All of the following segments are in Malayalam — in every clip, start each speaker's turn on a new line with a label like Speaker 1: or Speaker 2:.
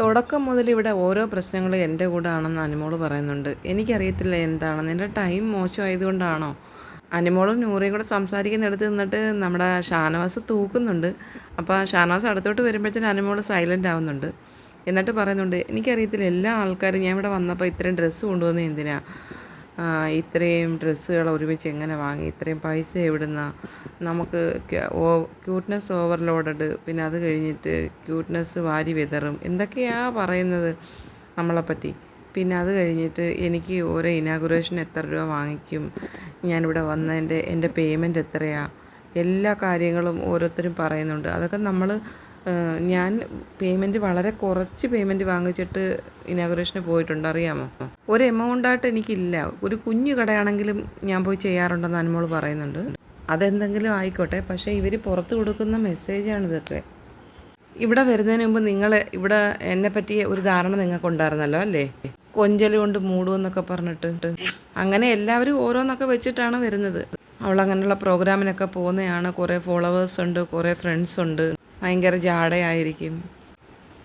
Speaker 1: തുടക്കം മുതൽ ഇവിടെ ഓരോ പ്രശ്നങ്ങളും എന്റെ കൂടെ ആണെന്ന് അനുമോൾ പറയുന്നുണ്ട്. എനിക്കറിയത്തില്ല എന്താണെന്ന് എന്റെ ടൈം മോശമായതുകൊണ്ടാണോ? അനുമോളും നൂറയും കൂടെ സംസാരിക്കുന്നിടത്ത് നിന്നിട്ട് നമ്മുടെ ഷാനവാസ് തൂക്കുന്നുണ്ട്. അപ്പോൾ ഷാനവാസ് അടുത്തോട്ട് വരുമ്പോഴത്തേന് അനുമോൾ സൈലന്റ് ആവുന്നുണ്ട്. എന്നിട്ട് പറയുന്നുണ്ട് എനിക്കറിയത്തില്ല എല്ലാ ആൾക്കാരും ഞാൻ ഇവിടെ വന്നപ്പോൾ ഇത്രയും ഡ്രസ്സ് കൊണ്ടുവന്നത് എന്തിനാ? ആ, ഇത്രയും ഡ്രസ്സുകൾ ഒരുമിച്ച് എങ്ങനെ വാങ്ങി? ഇത്രയും പൈസ എവിടുന്ന? നമുക്ക് ഓ ക്യൂട്ട്നെസ് ഓവർലോഡഡ് പിന്നെ അത് കഴിഞ്ഞിട്ട് ക്യൂട്ട്നെസ് വാരി വിതറും. എന്തൊക്കെയാണ് പറയുന്നത് നമ്മളെപ്പറ്റി? പിന്നെ അത് കഴിഞ്ഞിട്ട് എനിക്ക് ഓരോ ഇനാഗുറേഷൻ എത്ര രൂപ വാങ്ങിക്കും? ഞാനിവിടെ വന്നതിന്റെ എന്റെ പേയ്മെന്റ് എത്രയാണ് എല്ലാ കാര്യങ്ങളും ഓരോരുത്തരും പറയുന്നുണ്ട്. അതൊക്കെ നമ്മൾ ഞാൻ പേയ്മെന്റ് വളരെ കുറച്ച് പേയ്മെന്റ് വാങ്ങിച്ചിട്ട് ഇനാഗുറേഷന് പോയിട്ടുണ്ട് അറിയാമോ? ഒരു എമൗണ്ടായിട്ട് എനിക്കില്ല. ഒരു കുഞ്ഞു കടയാണെങ്കിലും ഞാൻ പോയി ചെയ്യാറുണ്ടെന്ന് അനുമോൾ പറയുന്നുണ്ട്. അതെന്തെങ്കിലും ആയിക്കോട്ടെ പക്ഷേ ഇവർ പുറത്ത് കൊടുക്കുന്ന മെസ്സേജാണ് ഇതൊക്കെ. ഇവിടെ വരുന്നതിന് മുമ്പ് നിങ്ങൾ ഇവിടെ എന്നെ പറ്റിയ ഒരു ധാരണ നിങ്ങൾക്ക് ഉണ്ടായിരുന്നല്ലോ അല്ലേ? കൊഞ്ചൽ കൊണ്ട് മൂടുമെന്നൊക്കെ പറഞ്ഞിട്ട്. അങ്ങനെ എല്ലാവരും ഓരോന്നൊക്കെ വെച്ചിട്ടാണ് വരുന്നത്. അവൾ അങ്ങനെയുള്ള പ്രോഗ്രാമിനൊക്കെ പോകുന്നതാണ്. കുറേ ഫോളോവേഴ്സ് ഉണ്ട് കുറേ ഫ്രണ്ട്സ് ഉണ്ട്. ഭയങ്കര ജാടയായിരിക്കും.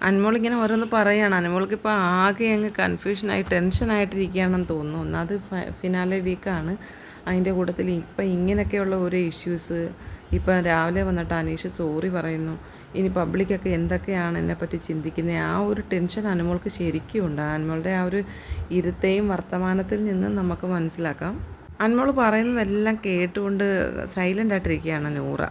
Speaker 1: അൻമോൾ ഇങ്ങനെ ഓരോന്ന് പറയുകയാണ് അൻമോൾക്ക് ഇപ്പോൾ ആകെ അങ്ങ് കൺഫ്യൂഷനായി ടെൻഷനായിട്ടിരിക്കുകയാണെന്ന് തോന്നുന്നു. ഒന്നാമത് ഫിനാലെ വീക്കാണ് അതിന്റെ കൂട്ടത്തിൽ ഇപ്പം ഇങ്ങനെയൊക്കെയുള്ള ഓരോ ഇഷ്യൂസ് ഇപ്പം രാവിലെ വന്നിട്ട് അനീഷ് സോറി പറയുന്നു. ഇനി പബ്ലിക്കൊക്കെ എന്തൊക്കെയാണ് എന്നെപ്പറ്റി ചിന്തിക്കുന്നത്? ആ ഒരു ടെൻഷൻ അനുമോൾക്ക് ശരിക്കും ഉണ്ട്. അനുമോളുടെ ആ ഒരു ഇരുത്തെയും വർത്തമാനത്തിൽ നിന്ന് നമുക്ക് മനസ്സിലാക്കാം. അനുമോൾ പറയുന്നതെല്ലാം കേട്ടുകൊണ്ട് സൈലന്റ് ആയിട്ടിരിക്കുകയാണ് നൂറ.